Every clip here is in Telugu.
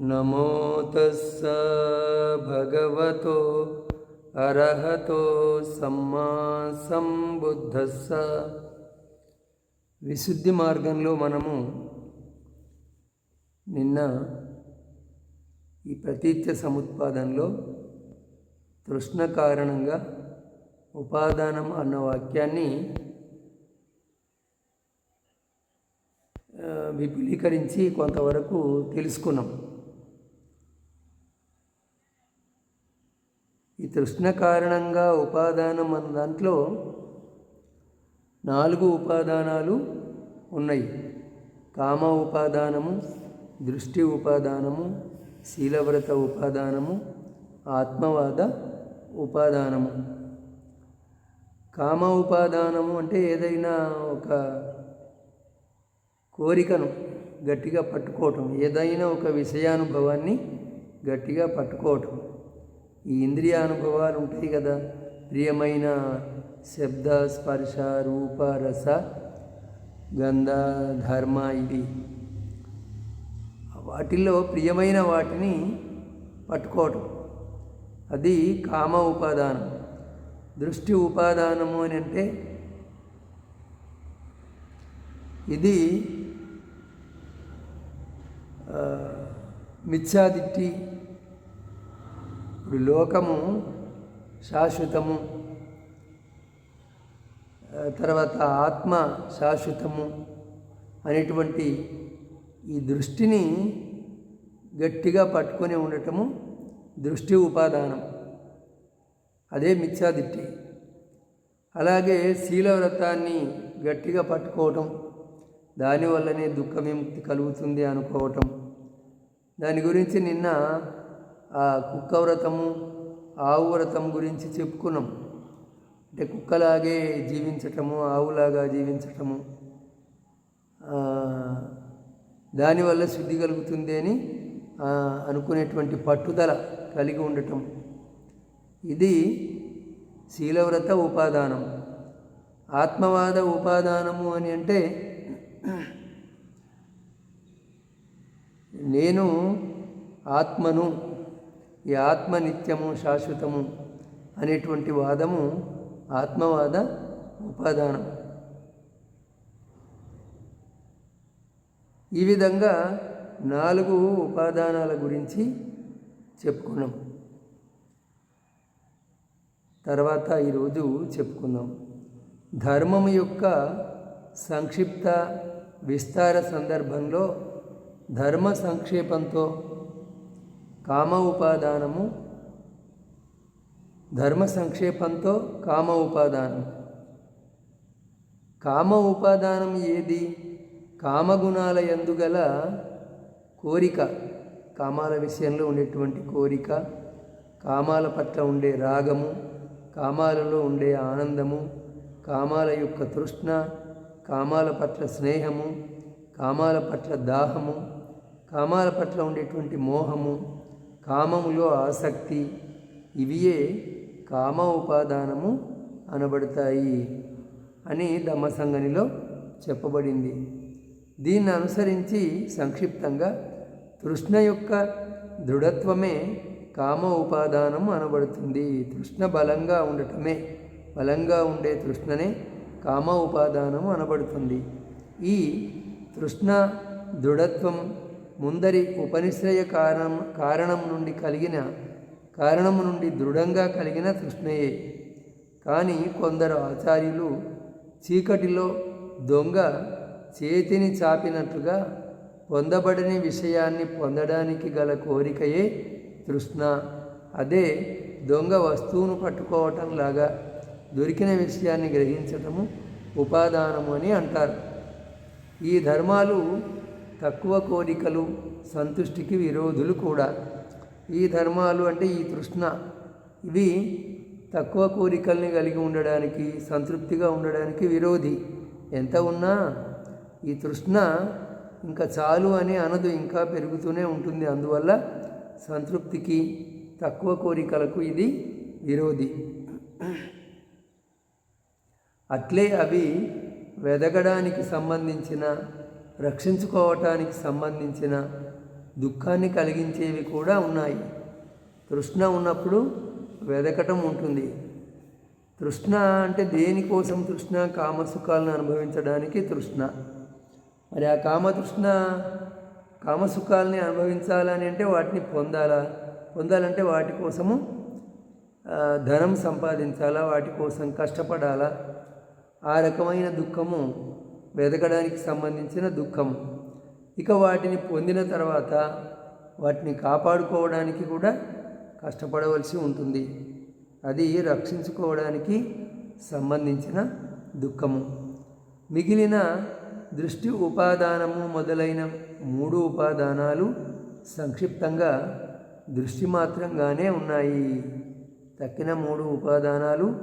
నమో తస్స భగవతో అర్హతో సమ్మా సంబుద్ధస్స. విశుద్ధి మార్గంలో మనము నిన్న ఈ ప్రతీత్య సముత్పాదంలో తృష్ణ కారణంగా ఉపాదానం అన్న వాక్యాన్ని విపులీకరించి కొంతవరకు తెలుసుకున్నాం. తృష్ణ కారణంగా ఉపాదానం అన్న దాంట్లో నాలుగు ఉపాదానాలు ఉన్నాయి. కామ ఉపాదానము దృష్టి ఉపాదానము శీలవ్రత ఉపాదానము ఆత్మవాద ఉపాదానము. కామ ఉపాదానము అంటే ఏదైనా ఒక కోరికను గట్టిగా పట్టుకోవటం ఏదైనా ఒక విషయానుభవాన్ని గట్టిగా పట్టుకోవటం. ఈ ఇంద్రియ అనుభవాలు ఉంటాయి కదా. ప్రియమైన శబ్ద స్పర్శ రూప రస గంధ ధర్మ ఇవి. వాటిల్లో ప్రియమైన వాటిని పట్టుకోవటం. అది కామ ఉపాదానం. దృష్టి ఉపాదానము అని అంటే ఇది మిథ్యాదిట్టి ఇప్పుడు లోకము శాశ్వతము. తర్వాత ఆత్మ శాశ్వతము అనేటువంటి ఈ దృష్టిని గట్టిగా పట్టుకొని ఉండటము దృష్టి ఉపాదానం. అదే మిథ్యాదిట్టి అలాగే శీలవ్రతాన్ని గట్టిగా పట్టుకోవటం దానివల్లనే దుఃఖ విముక్తి కలుగుతుంది అనుకోవటం. దాని గురించి నిన్న ఆ కుక్క వ్రతము ఆవు వ్రతం గురించి చెప్పుకున్నాం. అంటే కుక్కలాగే జీవించటము ఆవులాగా జీవించటము దానివల్ల శుద్ధి కలుగుతుంది అని అనుకునేటువంటి పట్టుదల కలిగి ఉండటం. ఇది శీలవ్రత ఉపాదానం. ఆత్మవాద ఉపాదానము అని అంటే నేను ఆత్మను ఈ ఆత్మ నిత్యము శాశ్వతము అనేటువంటి వాదము ఆత్మవాద ఉపాదానం. ఈ విధంగా నాలుగు ఉపాదానాల గురించి చెప్పుకున్నాం. తర్వాత ఈరోజు చెప్పుకుందాం. ధర్మం యొక్క సంక్షిప్త విస్తార సందర్భంలో ధర్మ సంక్షేపంతో కామ ఉపాదానము ధర్మ సంక్షేపంతో కామ ఉపాదానం. కామ ఉపాదానం ఏది? కామగుణాల ఎందుగల కోరిక. కామాల విషయంలో ఉండేటువంటి కోరిక కామాల పట్ల ఉండే రాగము కామాలలో ఉండే ఆనందము కామాల యొక్క తృష్ణ కామాల పట్ల స్నేహము కామాల పట్ల దాహము కామాల పట్ల ఉండేటువంటి మోహము కామములో ఆసక్తి. ఇవియే కామ ఉపాదానము అనబడతాయి అని ధమ్మసంగనిలో చెప్పబడింది. దీన్ని అనుసరించి సంక్షిప్తంగా తృష్ణ యొక్క దృఢత్వమే కామ ఉపాదానం అనబడుతుంది. తృష్ణ బలంగా ఉండటమే బలంగా ఉండే తృష్ణనే కామ ఉపాదానం అనబడుతుంది. ఈ తృష్ణ దృఢత్వం ముందరి ఉపనిశ్రయ కారణం కారణం నుండి కలిగిన కారణం నుండి దృఢంగా కలిగిన తృష్ణయే. కానీ కొందరు ఆచార్యులు చీకటిలో దొంగ చేతిని చాపినట్లుగా పొందబడని విషయాన్ని పొందడానికి గల కోరికయే తృష్ణ. అదే దొంగ వస్తువును పట్టుకోవటం లాగా దొరికిన విషయాన్ని గ్రహించటము ఉపాదానము అని అంటారు. ఈ ధర్మాలు తక్కువ కోరికలు సంతుష్టికి విరోధులు కూడా. ఈ ధర్మాలు అంటే ఈ తృష్ణ. ఇవి తక్కువ కోరికల్ని కలిగి ఉండడానికి సంతృప్తిగా ఉండడానికి విరోధి. ఎంత ఉన్నా ఈ తృష్ణ ఇంకా చాలు అని అనదు ఇంకా పెరుగుతూనే ఉంటుంది. అందువల్ల సంతృప్తికి తక్కువ కోరికలకు ఇది విరోధి. అట్లే అవి వెదగడానికి సంబంధించిన రక్షించుకోవటానికి సంబంధించిన దుఃఖాన్ని కలిగించేవి కూడా ఉన్నాయి. తృష్ణ ఉన్నప్పుడు వెదకటం ఉంటుంది. తృష్ణ అంటే దేనికోసం తృష్ణ? కామసుఖాలను అనుభవించడానికి తృష్ణ. మరి ఆ కామతృష్ణ కామసుఖాలని అనుభవించాలని అంటే వాటిని పొందాలా? పొందాలంటే వాటి కోసము ధనం సంపాదించాలా? వాటి కోసం కష్టపడాలా? ఆ రకమైన దుఃఖము వెతకడానికి సంబంధించిన దుఃఖం. ఇక వాటిని పొందిన తర్వాత వాటిని కాపాడుకోవడానికి కూడా కష్టపడవలసి ఉంటుంది. అది రక్షించుకోవడానికి సంబంధించిన దుఃఖము. మిగిలిన దృష్టి ఉపాదానము మొదలైన మూడు ఉపాదానాలు సంక్షిప్తంగా దృష్టి మాత్రంగానే ఉన్నాయి. తక్కిన మూడు ఉపాదానాలు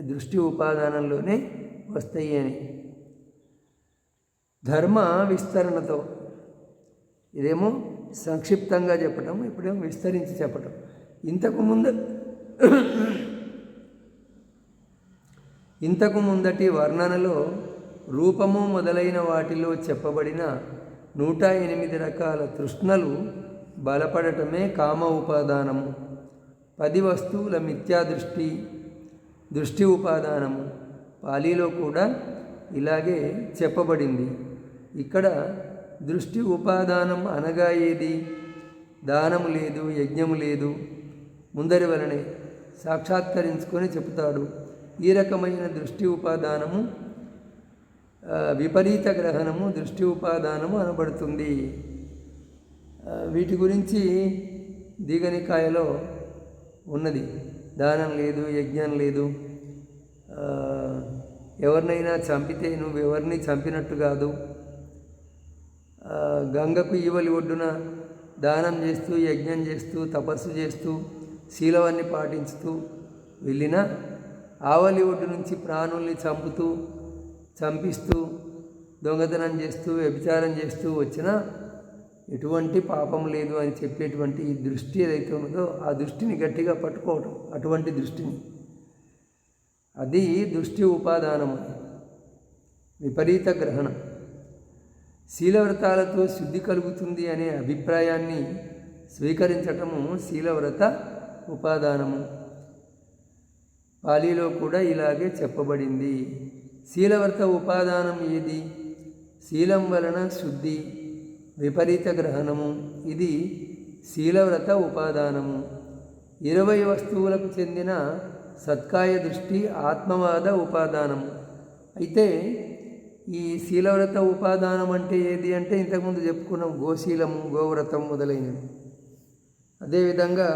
దృష్టి ఉపాదానంలోనే వస్తాయి అని. ధర్మ విస్తరణతో. ఇదేమో సంక్షిప్తంగా చెప్పటం ఇప్పుడేమో విస్తరించి చెప్పటం. ఇంతకు ముందు ఇంతకు ముందటి వర్ణనలో రూపము మొదలైన వాటిలో చెప్పబడిన నూట ఎనిమిది రకాల తృష్ణలు బలపడటమే కామ ఉపాదానము. పది వస్తువుల మిథ్యా దృష్టి దృష్టి ఉపాదానము. పాలీలో కూడా ఇలాగే చెప్పబడింది. ఇక్కడ దృష్టి ఉపాదానం అనగా ఏది? దానము లేదు యజ్ఞము లేదు. ముందరి వలనే సాక్షాత్కరించుకొని చెబుతాడు. ఈ రకమైన దృష్టి ఉపాదానము విపరీత గ్రహణము దృష్టి ఉపాదానము అనబడుతుంది. వీటి గురించి దీగనికాయలో ఉన్నది. దానం లేదు యజ్ఞం లేదు. ఎవరినైనా చంపితే నువ్వు ఎవరిని చంపినట్టు కాదు. గంగకు ఈవలి ఒడ్డున దానం చేస్తూ యజ్ఞం చేస్తూ తపస్సు చేస్తూ శీలవాన్ని పాటించుతూ వెళ్ళిన ఆవలి ఒడ్డు నుంచి ప్రాణుల్ని చంపుతూ చంపిస్తూ దొంగతనం చేస్తూ వ్యభిచారం చేస్తూ వచ్చిన ఎటువంటి పాపం లేదు అని చెప్పేటువంటి ఈ దృష్టి ఏదైతే ఉన్నదో ఆ దృష్టిని గట్టిగా పట్టుకోవటం అటువంటి దృష్టిని. అది దృష్టి ఉపాదానము. విపరీత గ్రహణం. శీలవ్రతాలతో శుద్ధి కలుగుతుంది అనే అభిప్రాయాన్ని స్వీకరించటము శీలవ్రత ఉపాదానము. పాలీలో కూడా ఇలాగే చెప్పబడింది. శీలవ్రత ఉపాదానం ఏది? శీలం వలన శుద్ధి విపరీత గ్రహణము ఇది శీలవ్రత ఉపాదానము. ఇరవై వస్తువులకు చెందిన సత్కాయ దృష్టి ఆత్మవాద ఉపాదానము. అయితే ఈ శీలవ్రత ఉపాదానం అంటే ఏది అంటే ఇంతకుముందు చెప్పుకున్నాం గోశీలము గోవ్రతం మొదలైనవి. అదేవిధంగా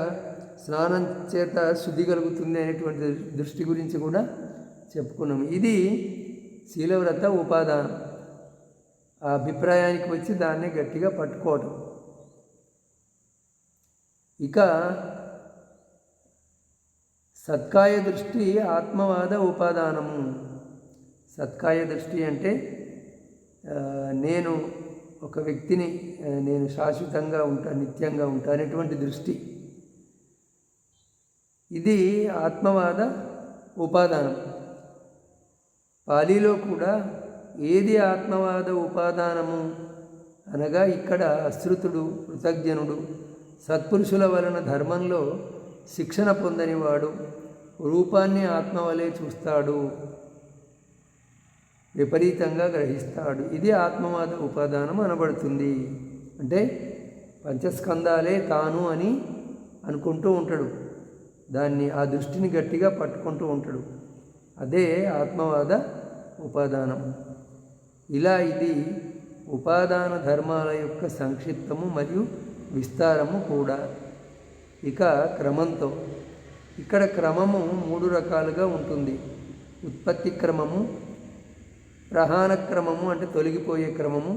స్నానం చేత శుద్ధి కలుగుతుంది అనేటువంటి దృష్టి గురించి కూడా చెప్పుకున్నాం. ఇది శీలవ్రత ఉపాదానం. ఆ అభిప్రాయానికి వచ్చి దాన్ని గట్టిగా పట్టుకోవటం. ఇక సత్కాయ దృష్టి ఆత్మవాద ఉపాదానము. సత్కాయ దృష్టి అంటే నేను ఒక వ్యక్తిని నేను శాశ్వతంగా ఉంటా నిత్యంగా ఉంటా అనేటువంటి దృష్టి. ఇది ఆత్మవాద ఉపాదానం. పాలీలో కూడా ఏది ఆత్మవాద ఉపాదానము అనగా ఇక్కడ అశ్రుతుడు కృతజ్ఞనుడు సత్పురుషుల వలన ధర్మంలో శిక్షణ పొందనివాడు రూపాన్ని ఆత్మ వలె చూస్తాడు విపరీతంగా గ్రహిస్తాడు. ఇది ఆత్మవాద ఉపాదానం అనబడుతుంది. అంటే పంచస్కందాలే తాను అని అనుకుంటూ ఉంటాడు. దాన్ని ఆ దృష్టిని గట్టిగా పట్టుకుంటూ ఉంటాడు. అదే ఆత్మవాద ఉపాదానం. ఇలా ఇది ఉపాదాన ధర్మాల యొక్క సంక్షిప్తము మరియు విస్తారము కూడా. ఇక క్రమంతో. ఇక్కడ క్రమము మూడు రకాలుగా ఉంటుంది. ఉత్పత్తి క్రమము ప్రహాణ క్రమము అంటే తొలగిపోయే క్రమము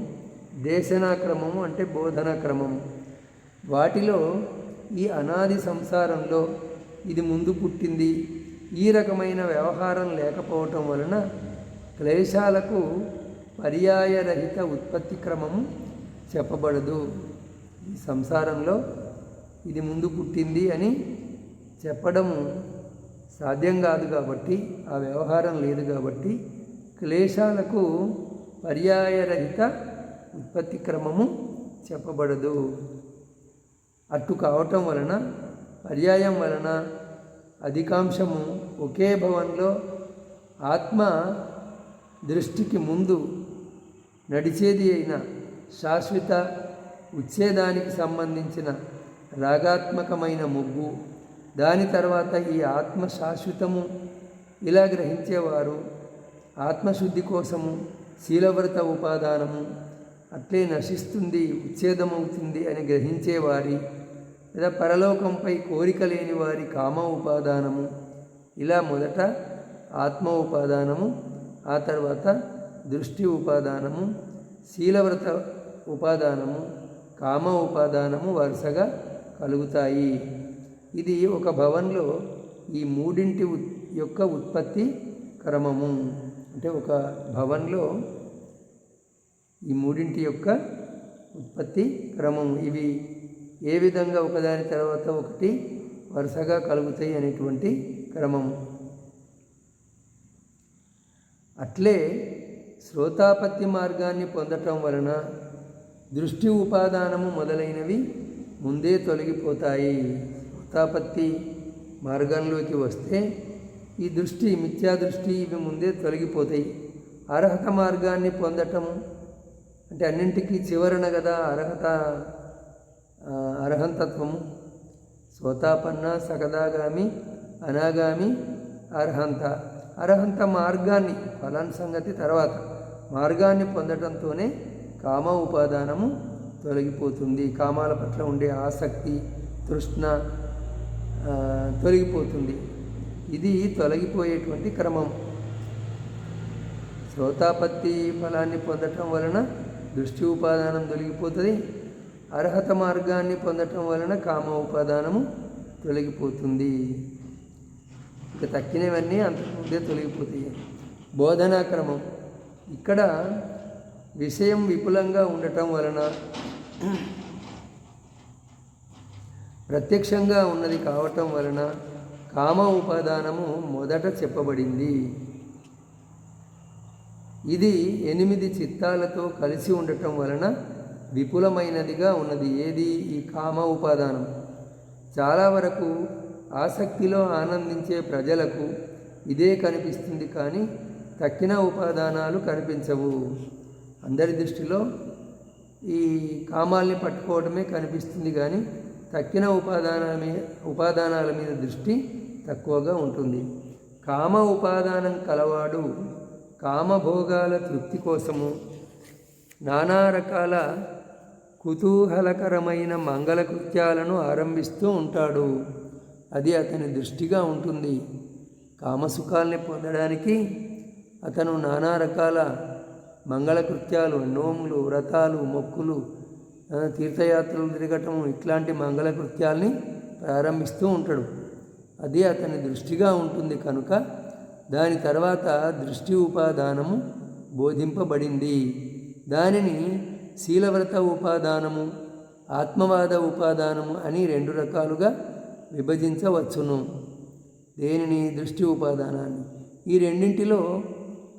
దేశనా క్రమము అంటే బోధనా క్రమము. వాటిలో ఈ అనాది సంసారంలో ఇది ముందు పుట్టింది. ఈ రకమైన వ్యవహారం లేకపోవటం వలన క్లేశాలకు పర్యాయరహిత ఉత్పత్తి క్రమము చెప్పబడదు. ఈ సంసారంలో ఇది ముందు పుట్టింది అని చెప్పడము సాధ్యం కాదు కాబట్టి ఆ వ్యవహారం లేదు కాబట్టి క్లేశాలకు పర్యాయరహిత ఉత్పత్తి క్రమము చెప్పబడదు. అట్టు కావటం వలన పర్యాయం వలన అధికాంశము ఒకే భవన్లో ఆత్మ దృష్టికి ముందు నడిచేది అయిన శాశ్వత ఉచ్ఛేదానికి సంబంధించిన రాగాత్మకమైన ముగ్గు దాని తర్వాత ఈ ఆత్మ శాశ్వతము ఇలా గ్రహించేవారు ఆత్మశుద్ధి కోసము శీలవ్రత ఉపాదానము అట్లే నశిస్తుంది ఉచ్ఛేదమవుతుంది అని గ్రహించేవారి లేదా పరలోకంపై కోరిక లేని వారి కామ ఉపాదానము. ఇలా మొదట ఆత్మ ఉపాదానము ఆ తర్వాత దృష్టి ఉపాదానము శీలవ్రత ఉపాదానము కామ ఉపాదానము వరుసగా కలుగుతాయి. ఇది ఒక భవన్లో ఈ మూడింటి యొక్క ఉత్పత్తి క్రమము. అంటే ఒక భవన్లో ఈ మూడింటి యొక్క ఉత్పత్తి క్రమం ఇవి ఏ విధంగా ఒకదాని తర్వాత ఒకటి వరుసగా కలుగుతాయి అనేటువంటి క్రమము అట్లే శ్రోతాపత్తి మార్గాన్ని పొందటం వలన దృష్టి ఉపాదానము మొదలైనవి ముందే తొలగిపోతాయి. శ్రోతాపత్తి మార్గంలోకి వస్తే ఈ దృష్టి మిథ్యా దృష్టి ఇవి ముందే తొలగిపోతాయి. అర్హత మార్గాన్ని పొందటం అంటే అన్నింటికీ చివరన కదా అర్హత అర్హంతత్వము. సోతాపన్న సగదాగామి అనాగామి అర్హంత. అర్హంత మార్గాన్ని ఫలాన్ సంగతి తర్వాత. మార్గాన్ని పొందటంతోనే కామ ఉపాదానము తొలగిపోతుంది. కామాల పట్ల ఉండే ఆసక్తి తృష్ణ తొలగిపోతుంది. ఇది తొలగిపోయేటువంటి క్రమం. శ్రోతాపత్తి ఫలాన్ని పొందటం వలన దృష్టి ఉపాదానం తొలగిపోతుంది. అర్హత మార్గాన్ని పొందటం వలన కామ ఉపాదానము తొలగిపోతుంది. ఇక తక్కినవన్నీ అంతకుముందే తొలగిపోతాయి. బోధనా క్రమం. ఇక్కడ విషయం విపులంగా ఉండటం వలన ప్రత్యక్షంగా ఉన్నది కావటం వలన కామ ఉపాదానము మొదట చెప్పబడింది. ఇది ఎనిమిది చిత్తాలతో కలిసి ఉండటం వలన విపులమైనదిగా ఉన్నది. ఏది? ఈ కామ ఉపాదానం చాలా వరకు ఆసక్తిలో ఆనందించే ప్రజలకు ఇదే కనిపిస్తుంది కానీ తక్కిన ఉపాదానాలు కనిపించవు. అందరి దృష్టిలో ఈ కామాల్ని పట్టుకోవడమే కనిపిస్తుంది కానీ తక్కిన ఉపాదానాల మీద ఉపాదానాల మీద దృష్టి తక్కువగా ఉంటుంది. కామ ఉపాదానం కలవాడు కామభోగాల తృప్తి కోసము. నానా రకాల కుతూహలకరమైన మంగళకృత్యాలను ఆరంభిస్తూ ఉంటాడు. అది అతని దృష్టిగా ఉంటుంది. కామసుఖాల్ని పొందడానికి అతను నానా రకాల మంగళకృత్యాలు నోములు వ్రతాలు మొక్కులు తీర్థయాత్రలు తిరగటం ఇట్లాంటి మంగళకృత్యాల్ని ప్రారంభిస్తూ ఉంటాడు. అది అతని దృష్టిగా ఉంటుంది కనుక దాని తర్వాత దృష్టి ఉపాదానము బోధింపబడింది. దానిని శీలవ్రత ఉపాదానము ఆత్మవాద ఉపాదానము అని రెండు రకాలుగా విభజించవచ్చును. దేనిని? దృష్టి ఉపాదానాన్ని. ఈ రెండింటిలో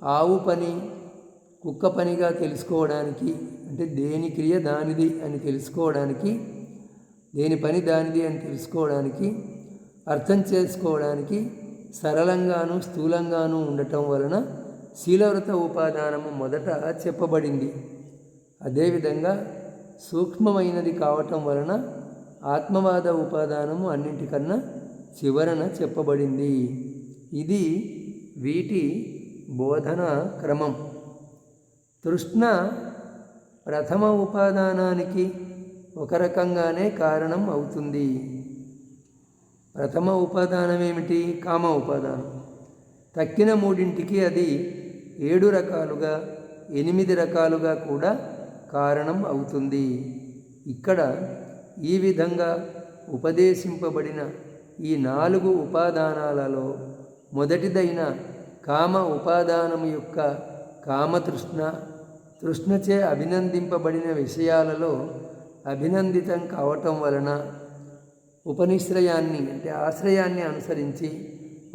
ఆవు పని కుక్క పనిగా తెలుసుకోవడానికి అంటే దేని క్రియ దానిది అని తెలుసుకోవడానికి దేని పని దానిది అని తెలుసుకోవడానికి అర్థం చేసుకోవడానికి సరళంగాను స్థూలంగాను ఉండటం వలన శీలవ్రత ఉపాదానము మొదట చెప్పబడింది. అదేవిధంగా సూక్ష్మమైనది కావటం వలన ఆత్మవాద ఉపాదానము అన్నింటికన్నా చివరన చెప్పబడింది. ఇది వీటి బోధన క్రమం. తృష్ణ ప్రథమ ఉపాదానానికి ఒక రకంగానే కారణం అవుతుంది. ప్రథమ ఉపాదానం ఏమిటి? కామ ఉపాదానం. తక్కిన మూడింటికి అది ఏడు రకాలుగా ఎనిమిది రకాలుగా కూడా కారణం అవుతుంది. ఇక్కడ ఈ విధంగా ఉపదేశింపబడిన ఈ నాలుగు ఉపాదానాలలో మొదటిదైన కామ ఉపాదానం యొక్క కామతృష్ణ తృష్ణచే అభినందింపబడిన విషయాలలో అభినందితం కావటం వలన ఉపనిశ్రయాన్ని అంటే ఆశ్రయాన్ని అనుసరించి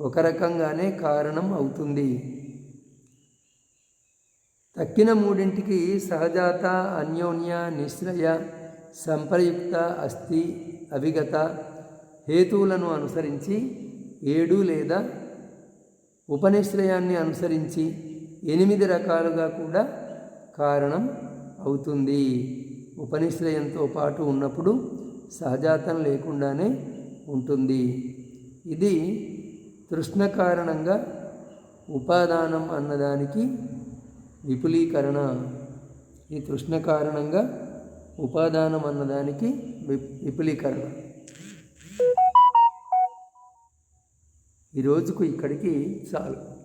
ఒక రకంగానే కారణం అవుతుంది. తక్కిన మూడింటికి సహజాత అన్యోన్య నిశ్రయ సంప్రయుక్త అస్థి అవిగత హేతువులను అనుసరించి ఏడు లేదా ఉపనిశ్రయాన్ని అనుసరించి ఎనిమిది రకాలుగా కూడా కారణం అవుతుంది. ఉపనిశ్రయంతో పాటు ఉన్నప్పుడు సహజాతం లేకుండానే ఉంటుంది. ఇది తృష్ణ కారణంగా ఉపాదానం అన్నదానికి విపులీకరణ. ఈ తృష్ణ కారణంగా ఉపాదానం అన్నదానికి విపులీకరణ. ఈ రోజుకు ఇక్కడికి చాలు.